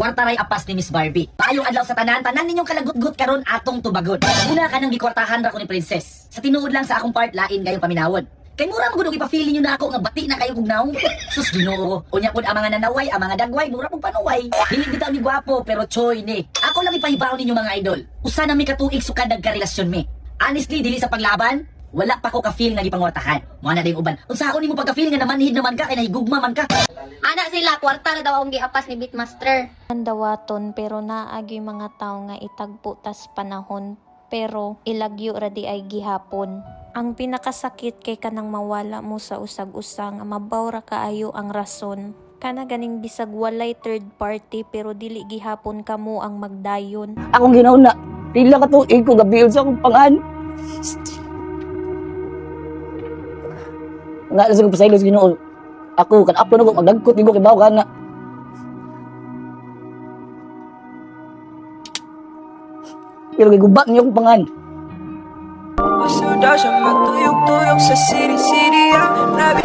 Kwartaray apas ni Miss Barbie. Paayong adlaw sa tanan, tanan ninyong kalagut-gut karon atong tubagod. Una ka nang gikwartahan ra ko ni Princess. Sa tinuod lang sa akong part lain kayong paminawon. Kay mura mo gud ipafeel ninyo na ako nga bati na kayo kog naong. Sus Ginoo, unya pud ang mga nanaway, ang mga dagway, mura pud panuway. Dili bitaw ni gwapo pero choy ni. Ako lang ipahibaw ninyo mga idol. Usa na mi katuig sukad nagkarelasyon mi. Honestly, dili sa paglaban, wala pa ko ka-feel nga gipangwartahan. Mo na din uban. Unsa ako nimo pagka-feel nga namanhid naman ka kay nahigugma man ka. Ana sila, kwarta na daw ang giapas ni Beatmaster. Ang dawaton pero naagi mga tao nga itagpo tas panahon pero ilagyo ra di ay gihapon. Ang pinakasakit kay kanang mawala mo sa usag-usa nga mabawra kaayo ang rason. Kana ganing bisag walay third party pero dili gihapon kamo ang magdayon. Akong ginauna. Pila ka tuig ko gabi sa akong pangan. Na sa kong pasaylo sa ginoo. Ako, kan apo na ko, magdagkot ko kay bawa ka na. Pero kay gubat niyo akong pangan. Gusto daw siya magtuyog-tuyog sa city-city Grabe